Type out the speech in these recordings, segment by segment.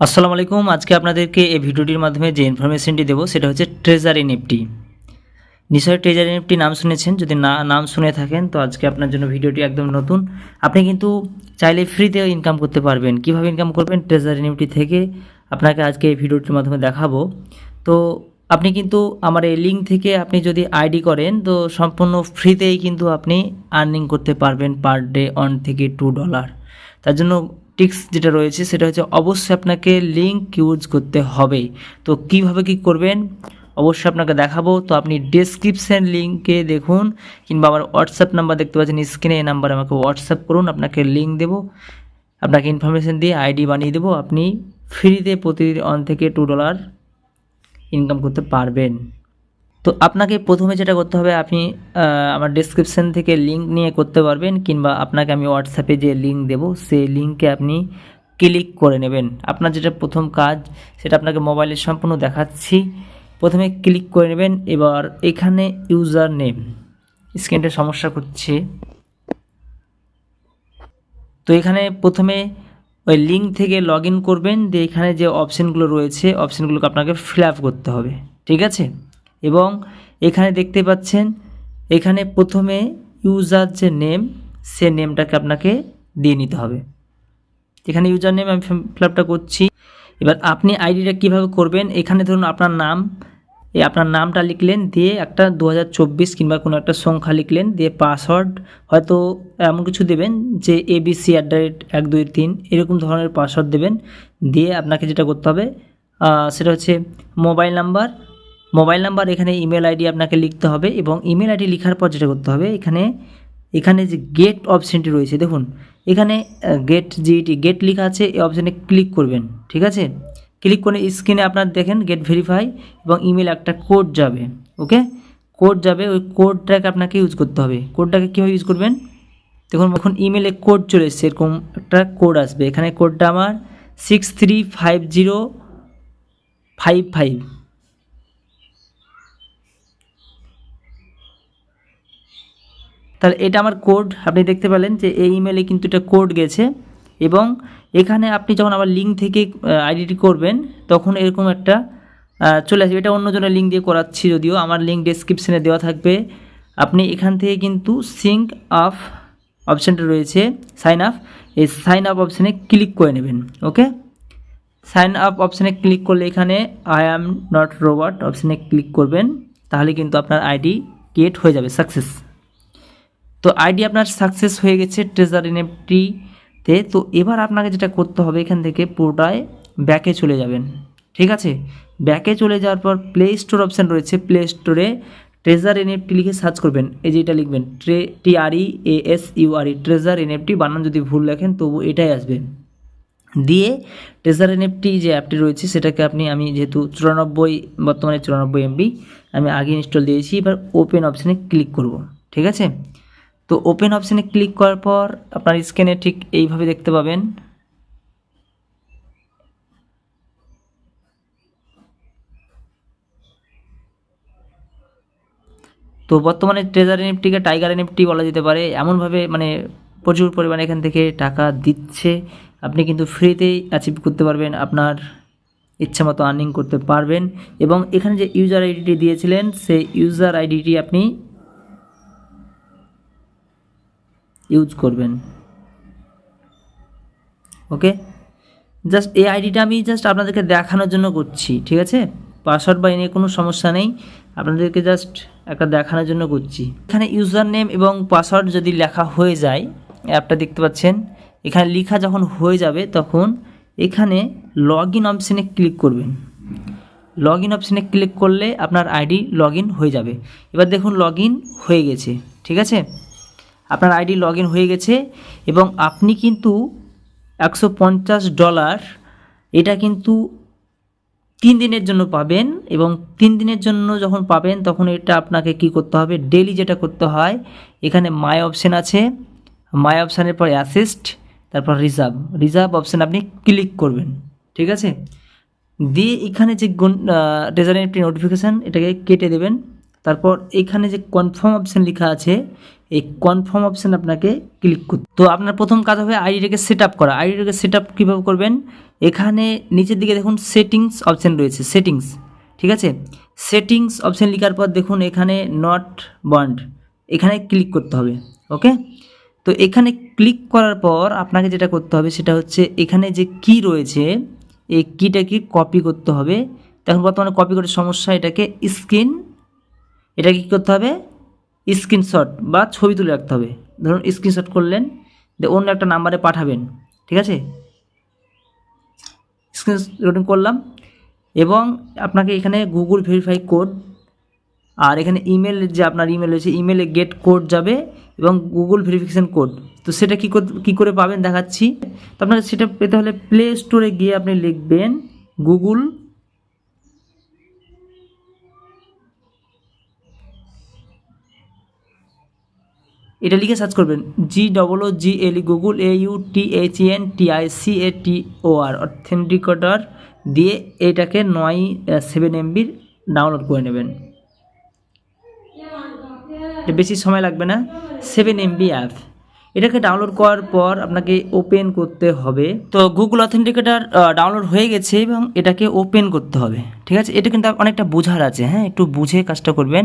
আসসালামু আলাইকুম। আজকে আপনাদেরকে এই ভিডিওটির মাধ্যমে যে ইনফরমেশনটি দেবো, সেটা হচ্ছে ট্রেজারি এনএফটি নিশ্চয়ই ট্রেজারি এনএফটি নাম শুনেছেন? যদি না, নাম শুনে থাকেন, তো আজকে আপনার জন্য ভিডিওটি একদম নতুন। আপনি কিন্তু চাইলে ফ্রিতে ইনকাম করতে পারবেন। কীভাবে ইনকাম করবেন? ট্রেজারি এনএফটি থেকে আপনাকে আজকে এই ভিডিওটির মাধ্যমে দেখাবো। তো আপনি কিন্তু আমার এই লিঙ্ক থেকে আপনি যদি আইডি করেন, তো সম্পূর্ণ ফ্রিতেই কিন্তু আপনি আর্নিং করতে পারবেন পার ডে ওয়ান থেকে টু ডলার তার জন্য টিক্স যেটা রয়েছে সেটা হচ্ছে অবশ্যই আপনাকে লিঙ্ক ইউজ করতে হবে। তো কীভাবে কি করবেন? অবশ্যই আপনাকে দেখাবো। তো আপনি ডেসক্রিপশন লিঙ্কে দেখুন, কিংবা আমার হোয়াটসঅ্যাপ নাম্বার দেখতে পাচ্ছেন স্ক্রিনে এই নাম্বারে আমাকে হোয়াটসঅ্যাপ করুন, আপনাকে লিঙ্ক দেবো। আপনাকে ইনফরমেশন দিয়ে আইডি বানিয়ে দেবো। আপনি ফ্রিতে প্রতিদিন অন থেকে টু ডলার ইনকাম করতে পারবেন। তো আপনাকে প্রথমে যেটা করতে হবে, আপনি আমার ডেসক্রিপশন থেকে লিঙ্ক নিয়ে করতে পারবেন কিংবা আপনাকে আমি হোয়াটসঅ্যাপে যে লিঙ্ক দেবো, সেই লিঙ্কে আপনি ক্লিক করে নেবেন। আপনার যেটা প্রথম কাজ, সেটা আপনাকে মোবাইলে সম্পূর্ণ দেখাচ্ছি। প্রথমে ক্লিক করে নেবেন, এবার এখানে ইউজার নেম স্ক্রিনটা সমস্যা করছে। তো এখানে প্রথমে ওই লিঙ্ক থেকে লগ করবেন, দিয়ে এখানে যে অপশানগুলো রয়েছে অপশানগুলোকে আপনাকে ফিল করতে হবে। ঠিক আছে? এবং এখানে দেখতে পাচ্ছেন, এখানে প্রথমে ইউজার যে নেম সে নেমটাকে আপনাকে দিয়ে নিতে হবে। এখানে ইউজার নেম আমি ফিল করছি। এবার আপনি আইডিটা কীভাবে করবেন? এখানে ধরুন আপনার নাম, এই আপনার নামটা লিখলেন দিয়ে একটা দু হাজার চব্বিশ কিংবা কোনো একটা সংখ্যা লিখলেন দিয়ে পাসওয়ার্ড হয়তো এমন কিছু দেবেন যে এবিসি অ্যাট দ্য রেট এক, দুই, তিন, এরকম ধরনের পাসওয়ার্ড দেবেন। দিয়ে আপনাকে যেটা করতে হবে সেটা হচ্ছে মোবাইল নাম্বার মোবাইল নাম্বার, এখানে ইমেল আইডি আপনাকে লিখতে হবে এবং ইমেল আইডি লেখার পর যেটা করতে হবে, এখানে এখানে যে গেট অপশানটি রয়েছে, দেখুন, এখানে গেট জিটি গেট লেখা আছে, এই অপশানে ক্লিক করবেন, ঠিক আছে? ক্লিক করে স্ক্রিনে আপনার দেখেন গেট ভেরিফাই এবং ইমেল একটা কোড যাবে ওকে কোড যাবে, ওই কোডটাকে আপনাকে ইউজ করতে হবে কোডটাকে কীভাবে ইউজ করবেন? দেখুন, এখন ইমেলে কোড চলে এসছে, এরকম একটা কোড আসবে, এখানে কোডটা আমার six three five zero five five তাহলে এটা আমার কোড আপনি দেখতে পেলেন যে এই ইমেলে কিন্তু এটা কোড গেছে এবং এখানে আপনি যখন আবার লিঙ্ক থেকে আইডিটি করবেন, তখন এরকম একটা চলে আসবে। এটা অন্যজনের লিঙ্ক দিয়ে করাচ্ছি যদিও, আমার লিঙ্ক ডেসক্রিপশনে দেওয়া থাকবে। আপনি এখান থেকে কিন্তু সিঙ্ক আপ অপশানটা রয়েছে সাইন আপ এই সাইন আপ অপশানে ক্লিক করে নেবেন ওকে সাইন আপ অপশানে ক্লিক করলে এখানে আই অ্যাম নট রোবট অপশানে ক্লিক করবেন, তাহলে কিন্তু আপনার আইডি ক্রিয়েট হয়ে যাবে সাকসেস তো আইডি আপনার সাকসেস হয়ে গেছে ট্রেজার এনএফটিতে তো এবার আপনাকে যেটা করতে হবে এখান থেকে পুরোটায় ব্যাকে চলে যাবেন। ঠিক আছে? ব্যাকে চলে যাওয়ার পর প্লে স্টোর অপশান রয়েছে। প্লে স্টোরে ট্রেজার এনএফটি লিখে সার্চ করবেন। এই যে এটা লিখবেন। Tray T R E A S U R E treasure NFT বানান যদি ভুল লেখেন, তবু এটাই আসবে। দিয়ে ট্রেজার এনএফটি যে অ্যাপটি রয়েছে, সেটাকে আপনি, আমি যেহেতু চুরানব্বই, বর্তমানে চুরানব্বই এমবি আমি আগে ইনস্টল দিয়েছি। এবার ওপেন অপশানে ক্লিক করব। ঠিক আছে? তো ওপেন অপশানে ক্লিক করার পর আপনার স্ক্রিনে ঠিক এইভাবে দেখতে পাবেন। তো বর্তমানে ট্রেজার এনএফটিকে টাইগার এনএফটি বলা যেতে পারে। এমনভাবে মানে প্রচুর পরিমাণে এখান থেকে টাকা দিচ্ছে। আপনি কিন্তু ফ্রিতেই অ্যাচিভ করতে পারবেন, আপনার ইচ্ছা মতো আর্নিং করতে পারবেন। এবং এখানে যে ইউজার আইডিটি দিয়েছিলেন, সেই ইউজার আইডিটি আপনি ইউজ করবেন। ওকে জাস্ট এই আইডিটা আমি জাস্ট আপনাদেরকে দেখানোর জন্য করছি, ঠিক আছে? পাসওয়ার্ড বা এ নিয়ে কোনো সমস্যা নেই। আপনাদেরকে জাস্ট একটা দেখানোর জন্য করছি। এখানে ইউজার নেম এবং পাসওয়ার্ড যদি লেখা হয়ে যায় অ্যাপটা দেখতে পাচ্ছেন, এখানে লেখা যখন হয়ে যাবে তখন এখানে লগ ইন অপশানে ক্লিক করবেন। লগ ইন অপশানে ক্লিক করলে আপনার আইডি লগ হয়ে যাবে। এবার দেখুন লগ হয়ে গেছে, ঠিক আছে? আপনার আইডি লগ হয়ে গেছে এবং আপনি কিন্তু একশো পঞ্চাশ ডলার এটা কিন্তু তিন দিনের জন্য পাবেন এবং তিন দিনের জন্য যখন পাবেন তখন এটা আপনাকে কি করতে হবে? ডেলি যেটা করতে হয়, এখানে মাই অপশান আছে। মাই অপশানের পর অ্যাসিস্ট তারপর রিজার্ভ রিজার্ভ অপশান আপনি ক্লিক করবেন। ঠিক আছে? দিয়ে এখানে যে একটি নোটিফিকেশান এটাকে কেটে দেবেন। তারপর এখানে যে কনফার্ম অপশান লেখা আছে এই কনফার্ম অপশান আপনাকে ক্লিক করতে তো আপনার প্রথম কাজ হবে আইডিটাকে সেট আপ করা। আইডিটাকে সেট আপ কীভাবে করবেন? এখানে নিচের দিকে দেখুন সেটিংস অপশান রয়েছে। সেটিংস ঠিক আছে? সেটিংস অপশান লেখার পর দেখুন এখানে নট বন্ড এখানে ক্লিক করতে হবে ওকে তো এখানে ক্লিক করার পর আপনাকে যেটা করতে হবে সেটা হচ্ছে এখানে যে কি রয়েছে, এই কিটাকে কপি করতে হবে? তখন বর্তমানে কপি করার সমস্যা, এটাকে স্ক্রিন এটাকে কী করতে হবে? স্ক্রিনশট বা ছবি তুলে রাখতে হবে। ধরুন স্ক্রিনশট করলেন অন্য একটা নাম্বারে পাঠাবেন, ঠিক আছে? স্ক্রিন রেকর্ডিং করলাম এবং আপনাকে এখানে গুগল ভেরিফাই কোড আর এখানে ইমেল যে আপনার ইমেল রয়েছে ইমেলে গেট কোড যাবে এবং গুগল ভেরিফিকেশান কোড তো সেটা কী কী করে পাবেন দেখাচ্ছি। তো আপনাকে সেটা পেতে হলে প্লে স্টোরে গিয়ে আপনি লিখবেন গুগল এটা লিখে সার্চ করবেন G double O G L Google A U T H N T I C A T O R authenticator দিয়ে এটাকে নয় সেভেন এমবির ডাউনলোড করে নেবেন। বেশি সময় লাগবে না সেভেন এমবি অ্যাপ এটাকে ডাউনলোড করার পর আপনাকে ওপেন করতে হবে। তো গুগল অথেন্টিকেটার ডাউনলোড হয়ে গেছে এবং এটাকে ওপেন করতে হবে। ঠিক আছে? এটা কিন্তু অনেকটা বোঝার আছে হ্যাঁ? একটু বুঝে কাজটা করবেন।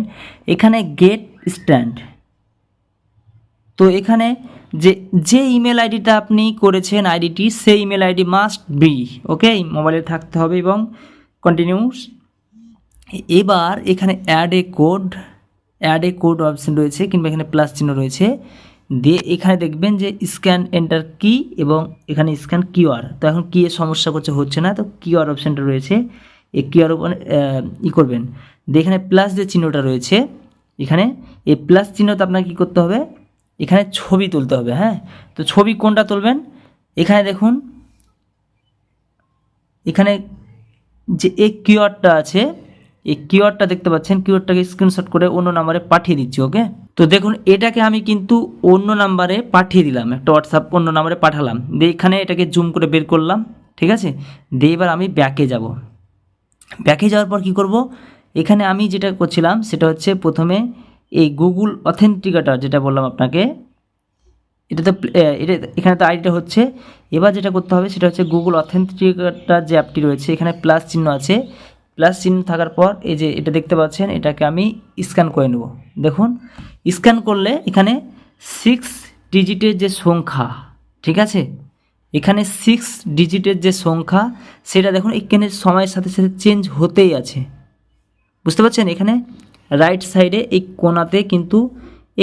এখানে গেট স্ট্যান্ড তো এখানে যে যে ইমেল আইডিটা আপনি করেছেন আইডিটি সেই email ID must be okay মোবাইলে থাকতে হবে এবং কন্টিনিউস এবার এখানে add a code add a code option রয়েছে কিংবা এখানে প্লাস চিহ্ন রয়েছে। দিয়ে এখানে দেখবেন যে স্ক্যান এন্টার কি এবং এখানে স্ক্যান কিউআর তো এখন কি সমস্যা করছে, হচ্ছে না। তো কিউআর অপশানটা রয়েছে। এই কিউআর ই করবেন। দিয়ে এখানে প্লাস যে চিহ্নটা রয়েছে, এখানে এই প্লাস চিহ্নতে আপনাকে কী করতে হবে? এখানে ছবি তুলতে হবে হ্যাঁ? তো ছবি কোনটা তুলবেন? এখানে দেখুন, এখানে যে এই কিওয়ার্ডটা আছে, এই কিওয়ার্ডটা দেখতে পাচ্ছেন, কিওয়ার্ডটাকে স্ক্রিনশট করে অন্য নাম্বারে পাঠিয়ে দিচ্ছি, ওকে? তো দেখুন, এটাকে আমি কিন্তু অন্য নাম্বারে পাঠিয়ে দিলাম, একটা হোয়াটসঅ্যাপ অন্য নাম্বারে পাঠালাম। দিয়ে এখানে এটাকে জুম করে বের করলাম, ঠিক আছে? দিয়ে এবার আমি ব্যাকে যাব। ব্যাকে যাওয়ার পর কি করব? এখানে আমি যেটা করছিলাম, সেটা হচ্ছে প্রথমে এই গুগল অথেন্টিকেটার যেটা বললাম আপনাকে এটা তো এটা, এখানে তো আইডিটা হচ্ছে। এবার যেটা করতে হবে সেটা হচ্ছে গুগল অথেন্টিকেটার যে অ্যাপটি রয়েছে, এখানে প্লাস চিহ্ন আছে। প্লাস চিহ্ন থাকার পর এই যে এটা দেখতে পাচ্ছেন, এটাকে আমি স্ক্যান করে নেব। দেখুন স্ক্যান করলে এখানে সিক্স ডিজিটের যে সংখ্যা, ঠিক আছে? এখানে সিক্স ডিজিটের যে সংখ্যা, সেটা দেখুন, এখানে সময়ের সাথে সাথে চেঞ্জ হতেই আছে। বুঝতে পারছেন? এখানে রাইট সাইডে এই কোনাতে কিন্তু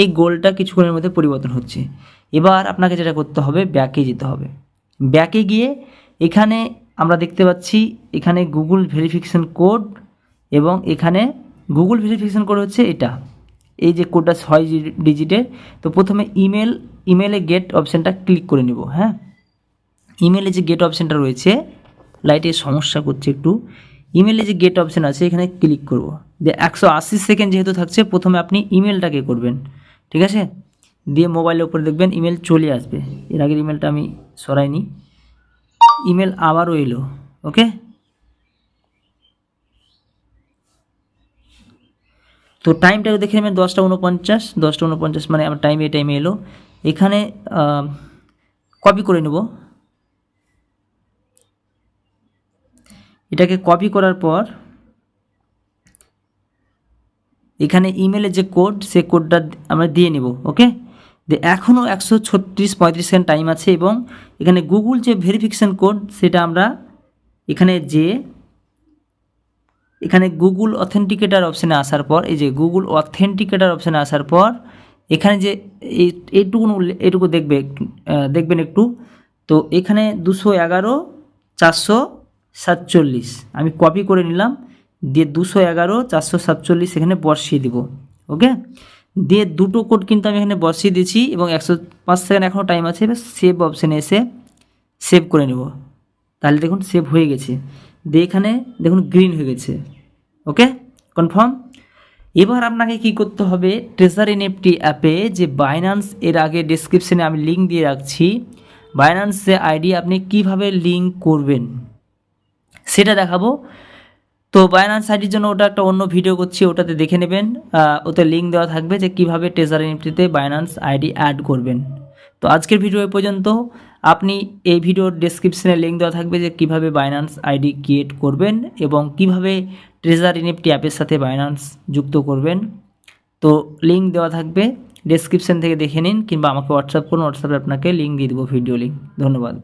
এই গোলটা কিছুক্ষণের মধ্যে পরিবর্তন হচ্ছে। এবার আপনাকে যেটা করতে হবে ব্যাকে যেতে হবে। ব্যাকে গিয়ে এখানে আমরা দেখতে পাচ্ছি, এখানে গুগল ভেরিফিকেশান কোড এবং এখানে গুগল ভেরিফিকেশান কোড হচ্ছে এটা। এই যে কোডটা ছয় ডিজিটের তো প্রথমে ইমেল ইমেলে গেট অপশানটা ক্লিক করে নেব হ্যাঁ? ইমেলে যে গেট অপশানটা রয়েছে লাইটের সমস্যা করছে একটু ইমেলে যে গেট অপশান আছে, এখানে ক্লিক করব। দিয়ে একশো আশি সেকেন্ড যেহেতু থাকছে, প্রথমে আপনি ইমেলটাকে করবেন। ঠিক আছে? দিয়ে মোবাইলের উপরে দেখবেন ইমেল চলে আসবে। এর আগের ইমেলটা আমি সরাইনি। ইমেল আবারও এলো ওকে তো টাইমটাকে দেখে নেবেন, দশটা উনপঞ্চাশ দশটা উনপঞ্চাশ মানে আমার টাইম এই টাইমে এলো। এখানে কপি করে নেব। এটাকে কপি করার পর এখানে ইমেলের যে কোড সে কোডটা আমরা দিয়ে নেব ওকে এখনও একশো ছত্রিশ, পঁয়ত্রিশ সেকেন্ড টাইম আছে এবং এখানে গুগল যে ভেরিফিকেশান কোড সেটা আমরা এখানে যে, এখানে গুগল অথেন্টিকেটার অপশানে আসার পর, এই যে গুগল অথেন্টিকেটার অপশানে আসার পর, এখানে যে এই এইটুকু এইটুকু দেখবে দেখবেন একটু, তো এখানে দুশো এগারো, চারশো সাতচল্লিশ। আমি কপি করে নিলাম। দিয়ে দুশো এগারো, চারশো সাতচল্লিশ এখানে বসিয়ে দিব, ওকে? দিয়ে দুটো কোড কিন্তু আমি এখানে বসিয়ে দিয়েছি এবং একশো পাঁচ সেকেন্ড এখনও টাইম আছে, এবার সেভ অপশানে এসে সেভ করে নেব। তাহলে দেখুন সেভ হয়ে গেছে। দিয়ে এখানে দেখুন গ্রিন হয়ে গেছে, ওকে? কনফার্ম এবার আপনাকে কি করতে হবে ট্রেজার এনএফটি অ্যাপে যে বাইন্যান্স এর আগে ডিসক্রিপশানে আমি লিঙ্ক দিয়ে রাখছি বাইন্যান্সে আইডি আপনি কীভাবে লিঙ্ক করবেন, সেটা দেখাবো। তো বায়নান্স আইডির জন্য ওটা একটা অন্য ভিডিও করছি, ওটাতে দেখে নেবেন। ওতে লিঙ্ক দেওয়া থাকবে যে কীভাবে ট্রেজারি নিফটিতে বায়নান্স আইডি অ্যাড করবেন। তো আজকের ভিডিও এ পর্যন্ত, আপনি এই ভিডিওর ডেসক্রিপশনে লিঙ্ক দেওয়া থাকবে যে কীভাবে বায়নান্স আইডি ক্রিয়েট করবেন এবং কীভাবে ট্রেজারি নিফটি অ্যাপের সাথে বায়নান্স যুক্ত করবেন। তো লিঙ্ক দেওয়া থাকবে ডেসক্রিপশন থেকে দেখে নিন কিংবা আমাকে হোয়াটসঅ্যাপ করুন হোয়াটসঅ্যাপে আপনাকে লিঙ্ক দিয়ে দেবো ভিডিও লিঙ্ক ধন্যবাদ।